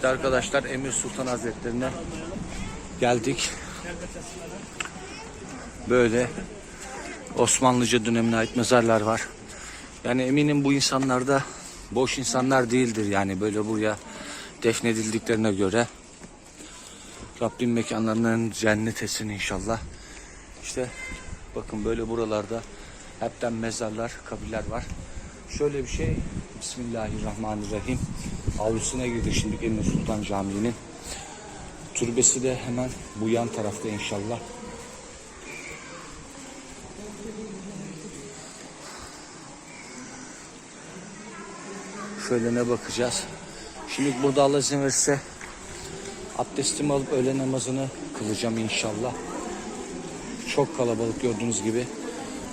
İşte arkadaşlar Emir Sultan Hazretlerine geldik. Böyle Osmanlıca dönemine ait mezarlar var. Yani eminim bu insanlar da boş insanlar değildir yani böyle buraya defnedildiklerine göre. Rabbim mekanlarının cennet etsin inşallah. İşte bakın böyle buralarda hepten mezarlar, kabirler var. Şöyle bir şey Bismillahirrahmanirrahim. Avlusuna girdik şimdi Emir Sultan Camii'nin. Türbesi de hemen bu yan tarafta inşallah. Şöyle ne bakacağız. Şimdi burada Allah izin verirse abdestimi alıp öğle namazını kılacağım inşallah. Çok kalabalık gördüğünüz gibi.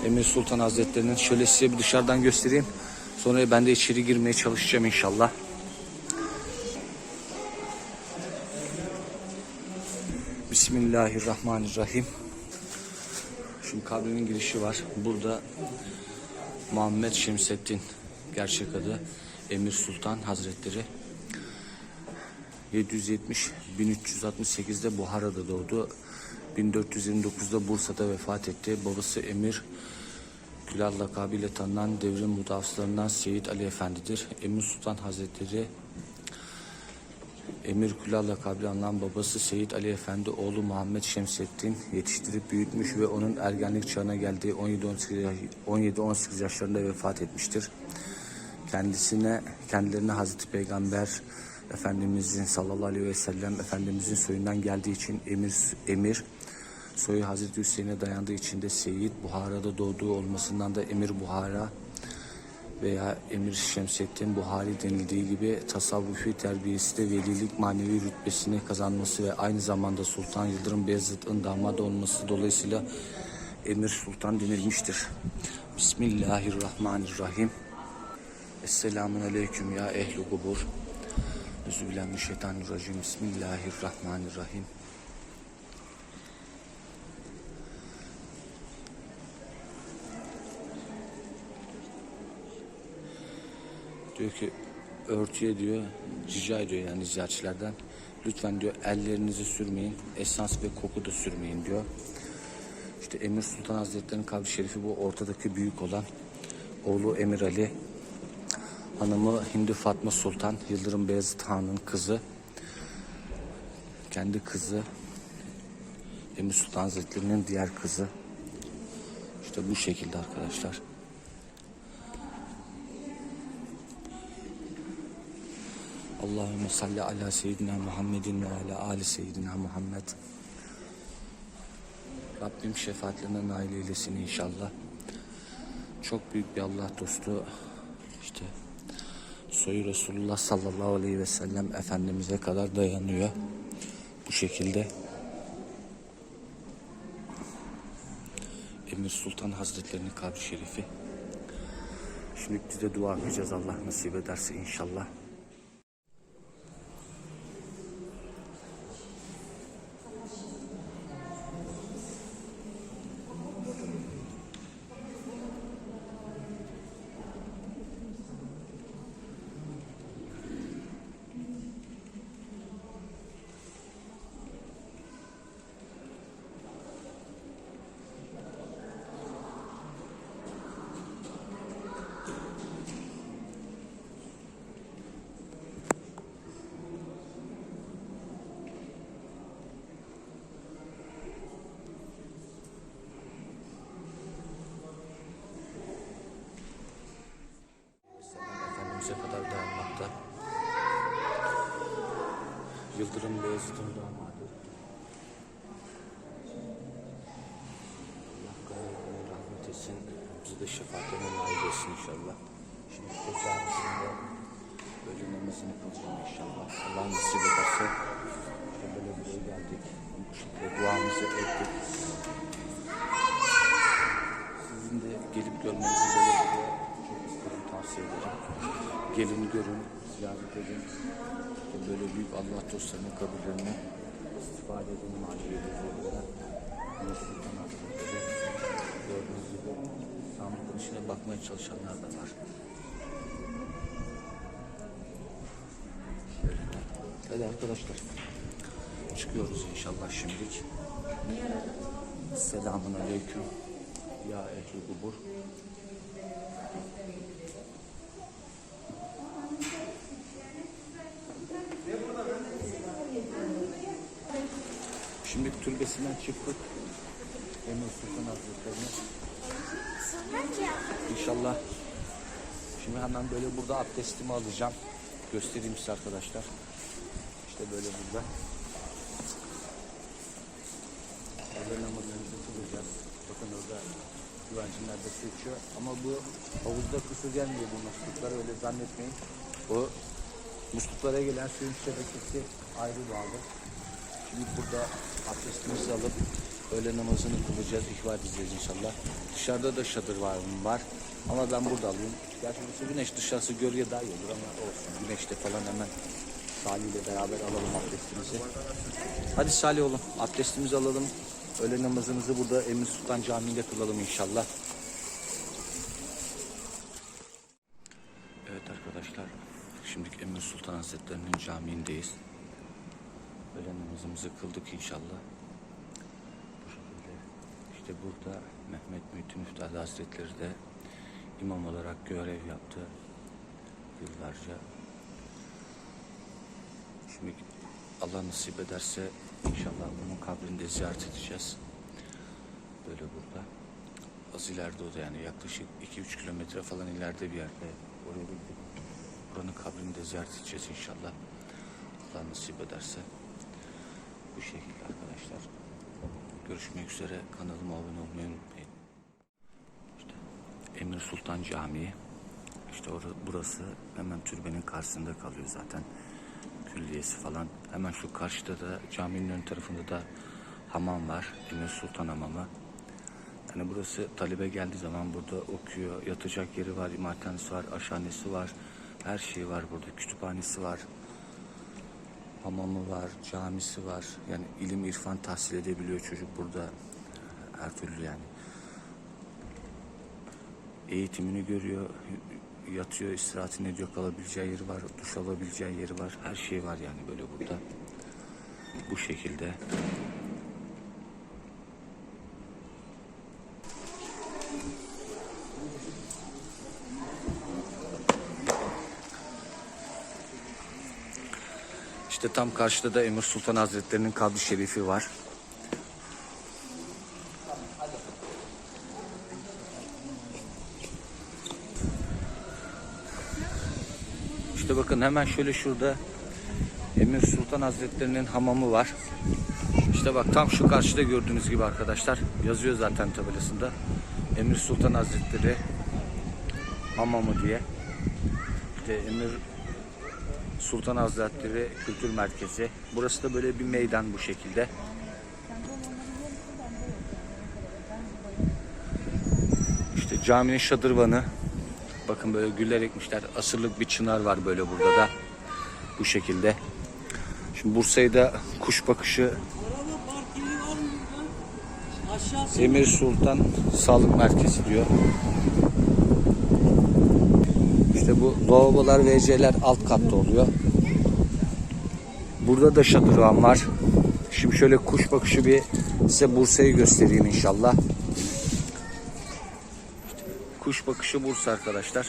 Emir Sultan Hazretleri'nin şöyle size bir dışarıdan göstereyim. Sonra ben de içeri girmeye çalışacağım inşallah. Bismillahirrahmanirrahim. Şimdi kabrimin girişi var. Burada Muhammed Şemseddin gerçek adı Emir Sultan Hazretleri 770 1368'de Buhara'da doğdu. 1429'da Bursa'da vefat etti. Babası Emir Külal lakabıyla tanınan devrin mudafslarından Seyit Ali Efendi'dir. Emir Sultan Hazretleri Emir Külal lakabıyla anılan babası Seyit Ali Efendi oğlu Muhammed Şemseddin yetiştirip büyütmüş ve onun ergenlik çağına geldiği 17-18 yaşlarında vefat etmiştir. Kendisine kendilerine Hazreti Peygamber Efendimizin sallallahu aleyhi ve sellem Efendimizin soyundan geldiği için emir emir soyu Hazreti Hüseyin'e dayandığı için de Seyit Buhara'da doğduğu olmasından da Emir Buhara veya Emir Şemseddin Buhari denildiği gibi tasavvufi terbiyesi de velilik manevi rütbesini kazanması ve aynı zamanda Sultan Yıldırım Beyazıt'ın damadı olması dolayısıyla Emir Sultan denilmiştir. Bismillahirrahmanirrahim. Esselamun aleyküm ya ehli kubur. Euzubillahimineşşeytanirracim. Bismillahirrahmanirrahim. Diyor ki örtüye diyor rica ediyor yani ziyaretçilerden. Lütfen diyor ellerinizi sürmeyin. Esans ve koku da sürmeyin diyor. İşte Emir Sultan Hazretleri'nin kabri şerifi bu ortadaki büyük olan oğlu Emir Ali hanımı Hindu Fatma Sultan Yıldırım Beyazıt Han'ın kızı kendi kızı Emir Sultan Hazretleri'nin diğer kızı işte bu şekilde arkadaşlar. Allahümme salli ala seyyidina Muhammedin ve ala ali seyyidina Muhammed. Rabbim şefaatlerine nail eylesin inşallah. Çok büyük bir Allah dostu işte soyu Resulullah sallallahu aleyhi ve sellem Efendimiz'e kadar dayanıyor. Bu şekilde Emir Sultan Hazretlerinin kabri şerifi. Şimdi biz dua yapacağız Allah nasip ederse inşallah. Efendimiz'e kadar dayanmakta. Beyazıt'ın damadı. Allah gayretine rahmet etsin. Bizi de şefaatlerine nail etsin inşallah. Şimdi de camisinde böyle namazını kılacağım inşallah. Allah nasip ederse işte böyle buraya geldik. Bu şekilde duamızı ettik. Sizin de gelip görmenizi böyle çok isterim, tavsiye ederim. Gelin görün, ziyaret edin. Böyle büyük Allah dostlarının kabirlerini istifade edin manevi huzurunda. Gördüğünüz gibi sandıkın içine bakmaya çalışanlar da var. Hadi arkadaşlar. Çıkıyoruz inşallah şimdilik. Selamun aleyküm. Ya ehli kubur. Şimdi türbesinden çıktık. Emir Sultan Hazretleri'ne. İnşallah. Şimdi hemen böyle burada abdestimi alacağım. Göstereyim size arkadaşlar. İşte böyle burada. Orada namazımızı kılacağız. Bakın orada güvencimler de su içiyor. Ama bu havuzda kusu gelmiyor bu musluklara öyle zannetmeyin. Bu musluklara gelen suyun şebekesi ayrı bağlı. Şimdi burada abdestimizi alıp öğle namazını kılacağız, ihval edeceğiz inşallah. Dışarıda da şadır var, var. Ama ben burada alayım. Gerçi bu güneş dışarısı gölge daha iyi olur ama olsun. Güneşte falan hemen Salih ile beraber alalım abdestimizi. Hadi Salih oğlum abdestimizi alalım. Öğle namazımızı burada Emir Sultan Camii'nde kılalım inşallah. Evet arkadaşlar, şimdi Emir Sultan Hazretleri'nin camiindeyiz. Öğle namazımızı kıldık inşallah. Bu şekilde işte burada Mehmet Muhittin Üftade Hazretleri de imam olarak görev yaptı yıllarca. Şimdi Allah nasip ederse inşallah onun kabrini de ziyaret edeceğiz. Böyle burada. Az ileride o da yani yaklaşık 2-3 kilometre falan ileride bir yerde. Oraya gidip buranın kabrini de ziyaret edeceğiz inşallah. Allah nasip ederse. Bu şekilde arkadaşlar. Görüşmek üzere. Kanalıma abone olmayı unutmayın. İşte Emir Sultan Camii. İşte orası, burası hemen türbenin karşısında kalıyor zaten. Külliyesi falan. Hemen şu karşıda da caminin ön tarafında da hamam var. Emir Sultan Hamamı. Yani burası talebe geldiği zaman burada okuyor. Yatacak yeri var, imarhanesi var, aşhanesi var. Her şey var burada. Kütüphanesi var. Hamamı var, camisi var. Yani ilim, irfan tahsil edebiliyor çocuk burada. Her türlü yani. Eğitimini görüyor, yatıyor, istirahatini ediyor, kalabileceği yeri var, duş alabileceği yeri var. Her şey var yani böyle burada. Bu şekilde. İşte tam karşıda da Emir Sultan Hazretleri'nin kabri şerifi var. İşte bakın hemen şöyle şurada Emir Sultan Hazretleri'nin hamamı var. İşte bak tam şu karşıda gördüğünüz gibi arkadaşlar yazıyor zaten tabelasında. Emir Sultan Hazretleri hamamı diye. İşte Emir Sultan Hazretleri Kültür Merkezi. Burası da böyle bir meydan bu şekilde. İşte caminin şadırvanı. Bakın böyle güller ekmişler. Asırlık bir çınar var böyle burada da. Bu şekilde. Şimdi Bursa'yı da kuş bakışı Emir Sultan Sağlık Merkezi diyor. İşte bu lavabolar WC'ler alt katta oluyor. Burada da şadırvan var. Şimdi şöyle kuş bakışı bir size Bursa'yı göstereyim inşallah. Kuş bakışı Bursa arkadaşlar.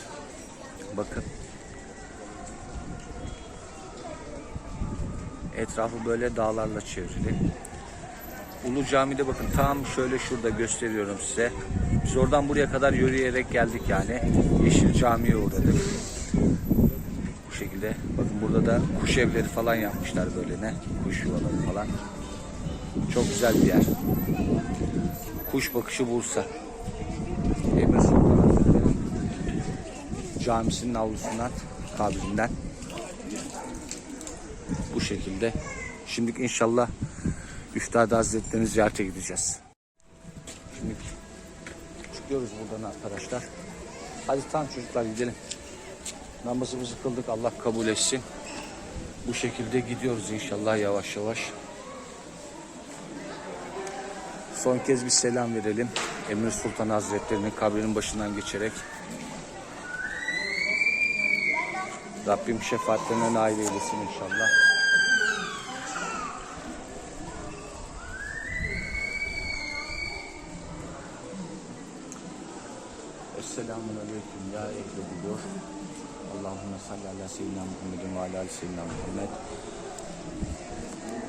Bakın. Etrafı böyle dağlarla çevrili. Ulu Cami'de bakın tam şöyle şurada gösteriyorum size. Biz oradan buraya kadar yürüyerek geldik yani. Yeşil Cami'ye uğradık. Bu şekilde. Bakın burada da kuş evleri falan yapmışlar böyle ne. Kuş yuvaları falan. Çok güzel bir yer. Kuş bakışı Bursa. Hazretleri Camisinin avlusundan, kabrinden. Bu şekilde. Şimdi inşallah Üftade Hazretleri'ni ziyarete gideceğiz. Şimdi çıkıyoruz buradan arkadaşlar. Hadi tam çocuklar gidelim. Namazımızı kıldık Allah kabul etsin. Bu şekilde gidiyoruz inşallah yavaş yavaş. Son kez bir selam verelim. Emir Sultan Hazretleri'nin kabrinin başından geçerek. Rabbim şefaatlerine nail eylesin inşallah. Selamun aleyküm ya ehli bulur. Allahümme salli ala seyyidina Muhammedin ve ala seyyidina Muhammed.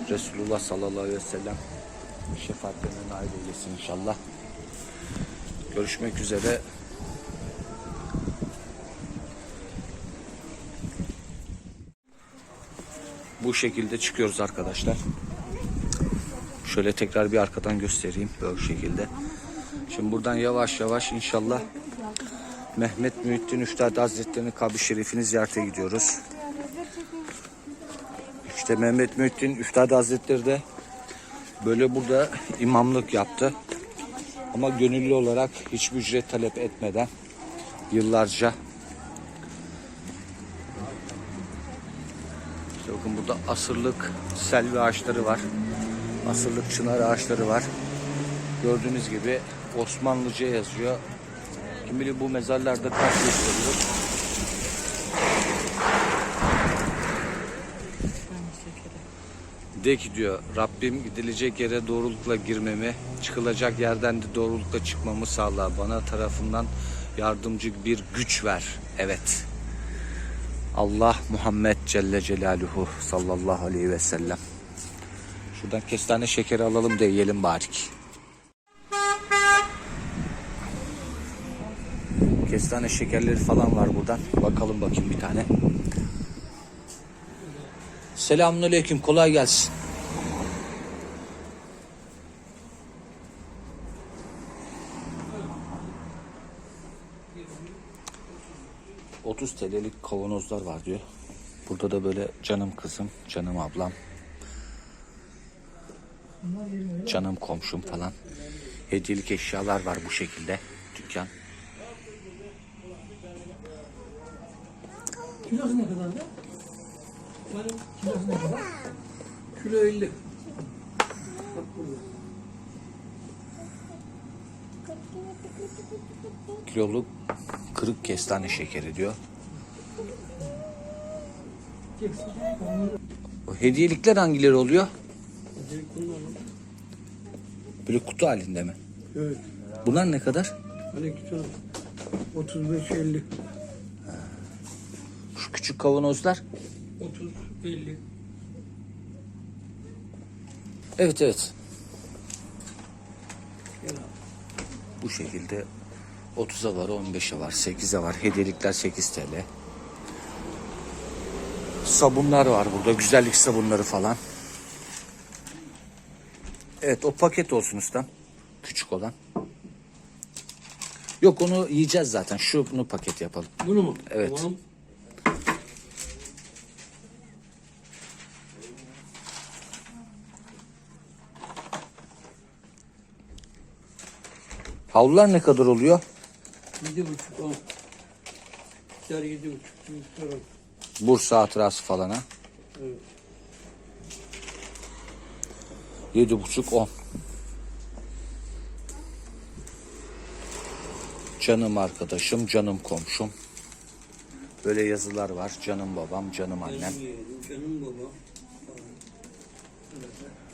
Resulullah sallallahu aleyhi ve sellem şefaatlerine nail eylesin inşallah. Görüşmek üzere. Bu şekilde çıkıyoruz arkadaşlar. Şöyle tekrar bir arkadan göstereyim böyle şekilde. Şimdi buradan yavaş yavaş inşallah Mehmet Mühittin Üstad Hazretleri'nin kabri şerifini ziyarete gidiyoruz. İşte Mehmet Mühittin Üstad Hazretleri de böyle burada imamlık yaptı. Ama gönüllü olarak hiçbir ücret talep etmeden yıllarca İşte bakın burada asırlık selvi ağaçları var. Asırlık çınar ağaçları var. Gördüğünüz gibi Osmanlıca yazıyor. Kim bilir bu mezarlarda kaç gösteriyor. De ki diyor Rabbim gidilecek yere doğrulukla girmemi, çıkılacak yerden de doğrulukla çıkmamı sağla. Bana tarafından yardımcı bir güç ver. Evet. Allah Muhammed Celle Celaluhu sallallahu aleyhi ve sellem. Şuradan kestane şekeri alalım da yiyelim barik. Kestane şekerleri falan var buradan. Bakalım bakayım bir tane. Selamünaleyküm. Kolay gelsin. ...30 TL'lik kavanozlar var diyor. Burada da böyle canım kızım, canım ablam... ...canım komşum falan... ...hediyelik eşyalar var bu şekilde dükkan. Kilosu ne kadar da? Benim kilosu ne kadar? Kilo 50. Bak burada. kiloluk kırık kestane şekeri diyor. O hediyelikler hangileri oluyor? Böyle kutu halinde mi? Evet. Bunlar ne kadar? Aleykümselam. 35 50. Şu küçük kavanozlar. 30 50. Evet evet. Bu şekilde 30'a var, 15'e var, 8'e var. Hediyelikler 8 TL. Sabunlar var burada. Güzellik sabunları falan. Evet o paket olsun ustam. Küçük olan. Yok onu yiyeceğiz zaten. Şunu paket yapalım. Bunu mu? Evet. Tamam. Havlular ne kadar oluyor? 7,5 10. Miktar 7,5. Miktar 10. Bursa hatırası falan ha. Evet. Yedi buçuk on. Canım arkadaşım, canım komşum. Böyle yazılar var. Canım babam, canım annem. Canım yeğenim, canım baba. Evet.